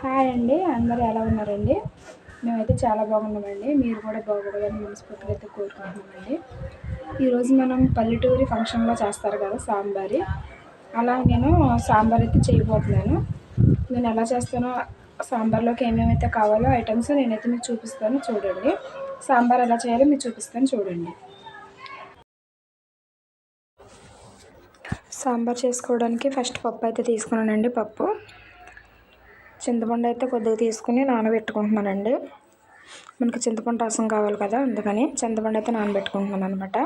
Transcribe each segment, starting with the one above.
Hi అండి అందరూ ఎలా ఉన్నారండి? మేమైతే చాలా బాగున్నామండి మీరు కూడా బాగుండాలని మనస్ఫూర్తిగా అయితే కోరుకుంటున్నామండి. ఈరోజు మనం పల్లెటూరి ఫంక్షన్లో చేస్తారు కదా సాంబారి. అలా నేను సాంబార్ అయితే చేయబోతున్నాను. నేను ఎలా చేస్తానో సాంబార్లోకి ఏమేమైతే కావాలో ఐటమ్స్ నేనైతే మీకు చూపిస్తాను చూడండి. సాంబార్ ఎలా చేయాలో మీకు చూపిస్తాను చూడండి. సాంబార్ చేసుకోవడానికి ఫస్ట్ పప్పు అయితే తీసుకున్నానండి పప్పు. చింతపండు అయితే కొద్దిగా తీసుకుని నానబెట్టుకుంటున్నానండి. మనకి చింతపండు రసం కావాలి కదా అందుకని చింతపండు అయితే నానబెట్టుకుంటున్నాను అనమాట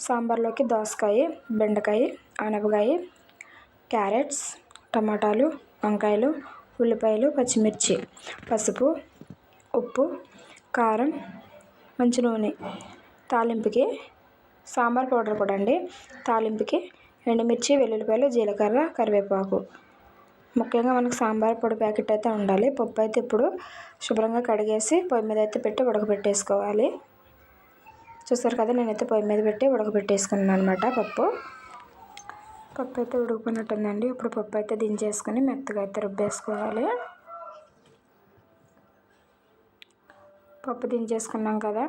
సాంబార్లోకి దోసకాయ బెండకాయ ఆనపకాయ క్యారెట్స్ టమాటాలు వంకాయలు ఉల్లిపాయలు పచ్చిమిర్చి పసుపు ఉప్పు కారం మంచి నూనె. తాలింపుకి సాంబార్ పౌడర్ కూడా అండి. తాలింపుకి ఎండుమిర్చి వెల్లుల్లిపాయలు జీలకర్ర కరివేపాకు. ముఖ్యంగా మనకు సాంబార్ పొడి ప్యాకెట్ అయితే ఉండాలి. పప్పు అయితే ఇప్పుడు శుభ్రంగా కడిగేసి పొయ్యి మీద అయితే పెట్టి ఉడకబెట్టేసుకోవాలి. చూస్తారు కదా నేనైతే పొయ్యి మీద పెట్టి ఉడకబెట్టేసుకున్నాను అనమాట పప్పు. పప్పు అయితే ఉడికిపోయినట్టుందండి. ఇప్పుడు పప్పు అయితే దించేసుకొని మెత్తగా అయితే రుబ్బేసుకోవాలి. పప్పు దించేసుకున్నాం కదా.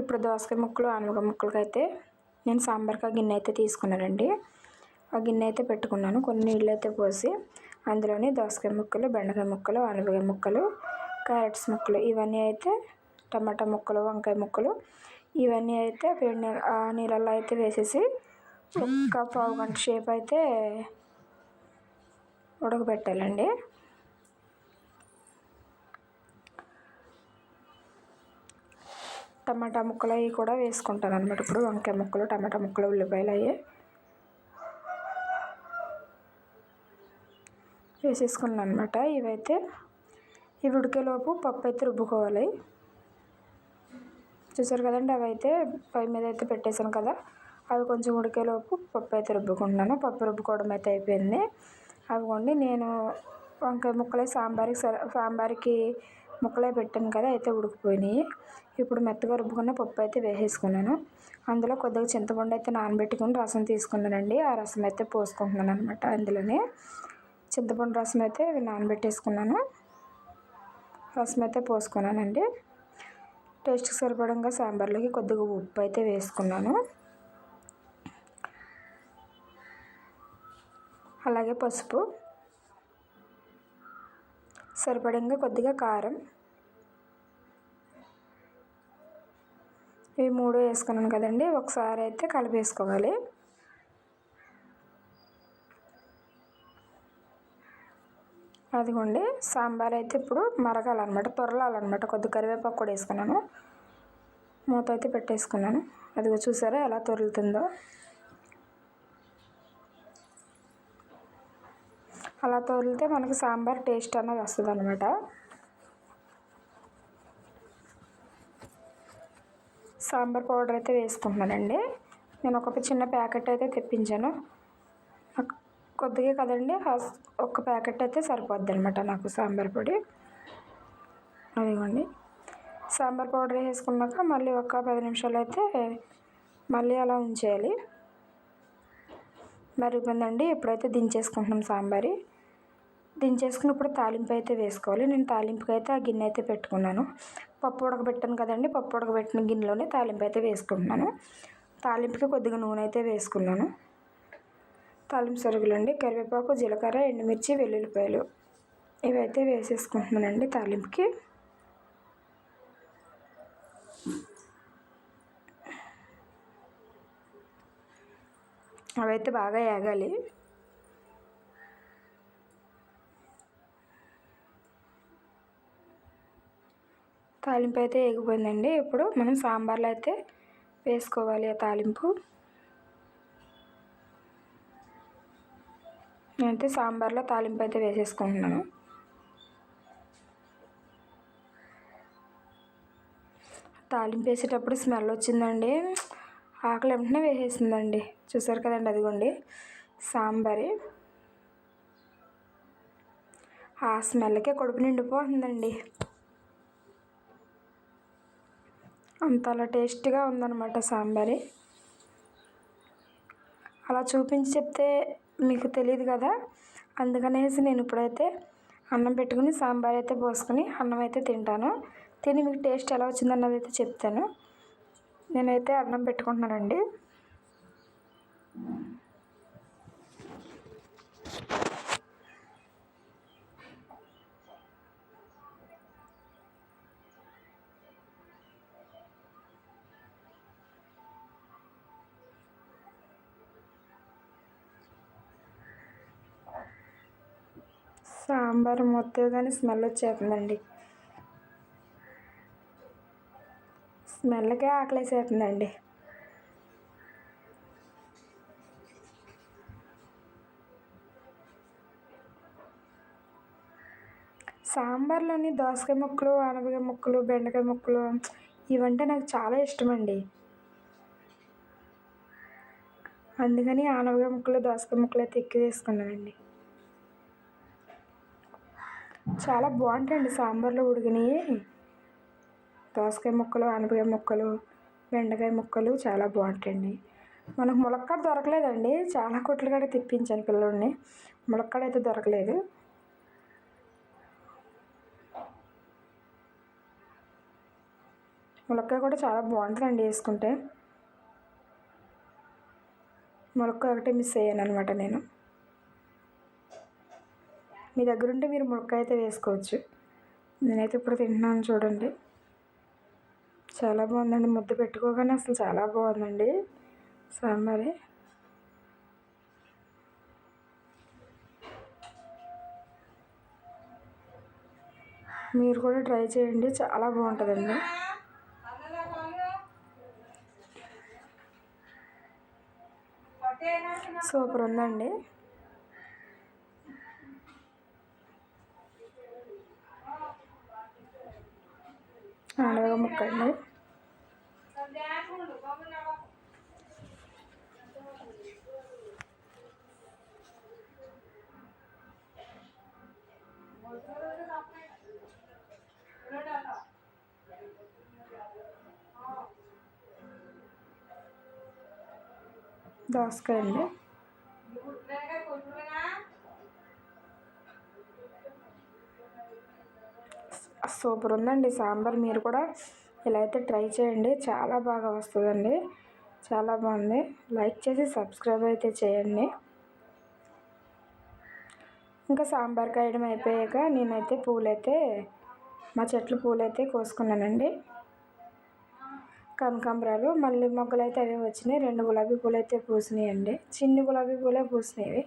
ఇప్పుడు దోసకాయ ముక్కలు ఆనగ ముక్కలకైతే నేను సాంబార్కి గిన్నె అయితే తీసుకున్నానండి. ఆ గిన్నె అయితే పెట్టుకున్నాను. కొన్ని నీళ్ళు అయితే పోసి అందులోని దోసకాయ ముక్కలు బెండకాయ ముక్కలు ఆనపకాయ ముక్కలు క్యారెట్స్ ముక్కలు ఇవన్నీ అయితే టమాటా ముక్కలు వంకాయ ముక్కలు ఇవన్నీ అయితే వేడి ఆ నీళ్ళల్లో అయితే వేసేసి ఒక్క పావు గంట షేప్ అయితే ఉడకబెట్టాలండి. టమాటా ముక్కలు అవి కూడా వేసుకుంటాను అనమాట ఇప్పుడు వంకాయ ముక్కలు టమాటా ముక్కలు ఉల్లిపాయలు అవి వేసేసుకున్నాను అనమాట ఇవైతే ఇవి ఉడికేలోపు పప్పు అయితే రుబ్బుకోవాలి. చూసారు కదండి అవి అయితే పై మీద అయితే పెట్టేశాను కదా అవి కొంచెం ఉడికేలోపు పప్పు అయితే రుబ్బుకుంటున్నాను. పప్పు రుబ్బుకోవడం అయితే అయిపోయింది. అవిగోండి నేను వంకాయ ముక్కలే సాంబార్కి సాంబార్కి ముక్కలే పెట్టాను కదా అయితే ఉడికిపోయినాయి. ఇప్పుడు మెత్తగా రుబ్బుకున్న పప్పు అయితే వేసేసుకున్నాను. అందులో కొద్దిగా చింతపండు అయితే నానబెట్టుకుని రసం తీసుకున్నానండి. ఆ రసం అయితే పోసుకుంటున్నాను అనమాట అందులోనే. చింతపండు రసం అయితే నానబెట్టేసుకున్నాను. రసం అయితే పోసుకున్నానండి. టేస్ట్కి సరిపడంగా సాంబార్లోకి కొద్దిగా ఉప్పు అయితే వేసుకున్నాను. అలాగే పసుపు. సరిపడంగా కొద్దిగా కారం. ఇవి మూడు వేసుకున్నాను కదండి. ఒకసారి అయితే కలిపేసుకోవాలి. అదిగోండి సాంబార్ అయితే ఇప్పుడు మరగాలన్నమాట తొరలాలన్నమాట. కొద్ది కరివేపాకు కూడా వేసుకున్నాను. మూత అయితే పెట్టేసుకున్నాను. అదిగో చూసారా ఎలా తొరులుతుందో? అలా తొరిలితే మనకి సాంబార్ టేస్ట్ అన్నది వస్తుంది అనమాట సాంబార్ పౌడర్ అయితే వేసుకుంటున్నానండి. నేను ఒక చిన్న ప్యాకెట్ అయితే తెప్పించాను. కొద్దిగా కదండి ఒక ప్యాకెట్ అయితే సరిపోద్ది అనమాట నాకు సాంబార్ పొడి. అదిగోండి. సాంబార్ పౌడర్ వేసుకున్నాక మళ్ళీ ఒక పది నిమిషాలు అయితే మళ్ళీ అలా ఉంచేయాలి. మరిగిపోయిందండి ఇప్పుడైతే దించేసుకుంటున్నాం సాంబారి దించేసుకున్నప్పుడు తాలింపు అయితే వేసుకోవాలి. నేను తాలింపుకి అయితే ఆ గిన్నె అయితే పెట్టుకున్నాను. పప్పు ఉడకబెట్టాను కదండి పప్పు ఉడకబెట్టిన గిన్నెలోనే తాలింపు అయితే వేసుకుంటున్నాను. తాలింపుకి కొద్దిగా నూనె అయితే వేసుకున్నాను. తాలింపు సరుగులండి కరివేపాకు జీలకర్ర ఎండుమిర్చి వెల్లుల్లిపాయలు. ఇవైతే వేసేసుకుంటున్నానండి తాలింపుకి. అవైతే బాగా ఏగాలి. తాలింపు అయితే ఎగిపోయిందండి ఇప్పుడు మనం సాంబార్లో అయితే వేసుకోవాలి ఆ తాలింపు. నేనైతే సాంబార్లో తాలింపు అయితే వేసేసుకుంటున్నాను. తాలింపు వేసేటప్పుడు స్మెల్ వచ్చిందండి. ఆకలి వెంటనే వేసేసిందండి. చూసారు కదండి అదిగోండి. సాంబారి. ఆ స్మెల్కే కడుపు నిండిపోతుందండి. అంత అలా టేస్ట్గా ఉందన్నమాట సాంబారి. అలా చూపించి చెప్తే మీకు తెలియదు కదా? అందుకనేసి నేను ఇప్పుడైతే అన్నం పెట్టుకుని సాంబార్ అయితే పోసుకుని అన్నం అయితే తింటాను. తిని మీకు టేస్ట్ ఎలా వచ్చిందన్నది అయితే చెప్తాను. నేనైతే అన్నం పెట్టుకుంటున్నానండి. సాంబార్ మొత్తం కానీ స్మెల్ వచ్చేస్తుందండి. స్మెల్కే ఆకలేసేస్తుందండి. సాంబార్లోని దోసకాయ ముక్కలు అనపకాయ ముక్కలు బెండకాయ ముక్కలు ఇవంటే నాకు చాలా ఇష్టమండి. అందుకని ఆనపకాయ ముక్కలు దోసకాయ ముక్కలు అయితే ఎక్కువ తీసుకున్నానండి. చాలా బాగుంటాయండి సాంబార్లో ఉడికినవి. దోసకాయ ముక్కలు అనపకాయ ముక్కలు బెండకాయ ముక్కలు చాలా బాగుంటాయండి. మనకు ములక్కాడ దొరకలేదండి. చాలా కొట్లు కూడా తెప్పించాను పిల్లల్ని. ములక్కాడ అయితే దొరకలేదు. ములక్కాయ కూడా చాలా బాగుంటుందండి వేసుకుంటే. ములక్కాయ ఒకటే మిస్ అయ్యాను అనమాట నేను. మీ దగ్గర ఉంటే మీరు ముక్క అయితే వేసుకోవచ్చు. నేనైతే ఇప్పుడు తింటున్నాను చూడండి. చాలా బాగుందండి. ముద్ద పెట్టుకోగానే అసలు చాలా బాగుందండి. సాంబారే మీరు కూడా ట్రై చేయండి. చాలా బాగుంటుందండి. సూపర్ ఉందండి. നാടക മുക്കുണ്ട് ദോസ്കയുണ്ട് సూపర్ ఉందండి. సాంబార్ మీరు కూడా ఇలా అయితే ట్రై చేయండి. చాలా బాగా వస్తుందండి. చాలా బాగుంది. లైక్ చేసి సబ్స్క్రైబ్ అయితే చేయండి. ఇంకా సాంబార్ కాయడం అయిపోయాక నేనైతే పూలైతే మా చెట్లు పూలైతే కోసుకున్నానండి. కనకాంబరాలు మళ్ళీ మొగ్గలు అయితే అవి వచ్చినాయి. రెండు గులాబీ పూలు అయితే పూసినాయి అండి చిన్ని గులాబీ పూలే పూసినాయి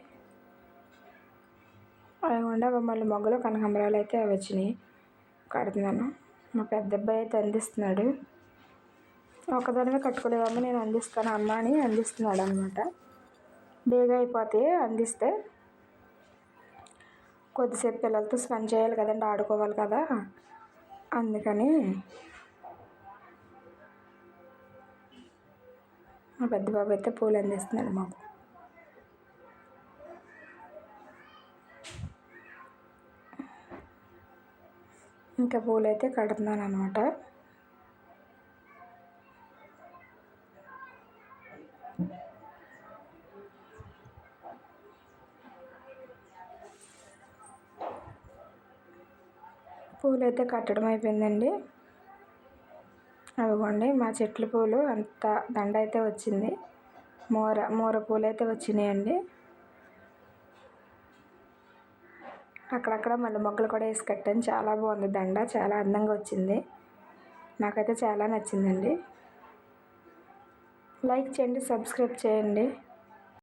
అవి మళ్ళీ మొగ్గలు కనకాంబరాలు అయితే వచ్చినాయి. కడుతున్నాను. మా పెద్ద అబ్బాయి అయితే అందిస్తున్నాడు. ఒకదానివే కట్టుకోలేవమ్మ నేను అందిస్తాను. అమ్మ అని అందిస్తున్నాడు అనమాట బేగా అయిపోతే అందిస్తే కొద్దిసేపు పిల్లలతో స్పెండ్ చేయాలి కదండి ఆడుకోవాలి కదా. అందుకని మా పెద్ద బాబు అయితే పూలు అందిస్తున్నాడు మాకు. ఇంకా పూలైతే కడుతున్నాను అనమాట పూలు అయితే కట్టడం అయిపోయిందండి. అవిగోండి మా చెట్ల పూలు అంత దండ అయితే వచ్చింది. మోర మోర పూలు అయితే వచ్చినాయండి. అక్కడక్కడ మళ్ళీ మొక్కలు కూడా వేసి కట్టాను. చాలా బాగుంది. దండ చాలా అందంగా వచ్చింది. నాకైతే చాలా నచ్చిందండి. లైక్ చేయండి సబ్స్క్రైబ్ చేయండి.